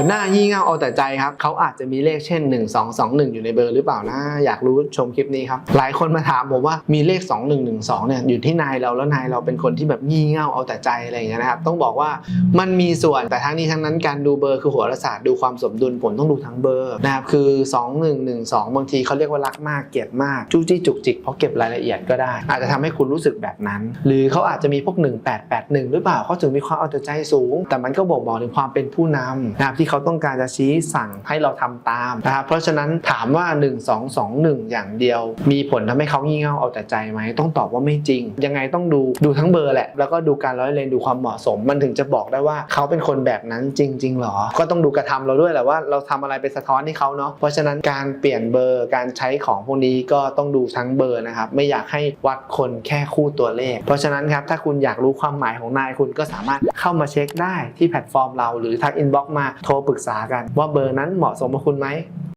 หัวหน้ายี่เง่าเอาแต่ใจครับเขาอาจจะมีเลขเช่น 1 2 2 1 อยู่ในเบอร์หรือเปล่านะ อยากรู้ชมคลิปนี้ครับ หลายคนมาถามผมว่ามีเลข 2 1 1 2เนี่ยอยู่ที่นายเราแล้วนายเราเป็นคนที่แบบยี่เง่าเอาแต่ใจอะไรอย่างเงี้ยนะครับต้องบอกว่ามันมีส่วนแต่ทั้งนี้ทั้งนั้นการดูเบอร์คือหัวรศาสตร์ดูความสมดุลผมต้องดูทั้งเบอร์นะครับคือ 2 1 1 2 บางทีเขาเรียกว่ารักมากเกลียดมากจู้จี้จุกจิกเพราะเก็บรายละเอียดก็ได้ อาจจะทำให้คุณรู้สึกแบบนั้น หรือเขาอาจจะมีพวก 1881 หรือเปล่าเขาถึงมีความเอาแต่ใจสูง แต่มันก็บอกบอกถึงความเป็นผู้นำนะครับที่เขาต้องการจะชี้สั่งให้เราทำตามนะครับเพราะฉะนั้นถามว่า 1 2 2 1 อย่างเดียว มีผลทำให้เขางี่เง่าเอาแต่ใจไหมต้องตอบว่าไม่จริง ยังไงต้องดูดูทั้งเบอร์แหละ แล้วก็ดูการร้อยเรียงดูความเหมาะสม มันถึงจะบอกได้ว่าเขาเป็นคนแบบนั้นจริงๆหรอ ก็ต้องดูกระทำเราด้วยแหละว่าเราทำอะไรไปสะท้อนให้เขาเนาะเพราะฉะนั้นการเปลี่ยนเบอร์การใช้ของพวกนี้ก็ต้องดูทั้งเบอร์นะครับไม่อยากให้วัดคนแค่คู่ตัวเลข เพราะฉะนั้นครับถ้าคุณอยากรู้ความหมายของนายคุณก็สามารถเข้ามาเช็คได้ที่แพลตฟอร์มเราหรือทักอินบ็อกมาโทรปรึกษากัน ว่าเบอร์นั้นเหมาะสมกับคุณไหม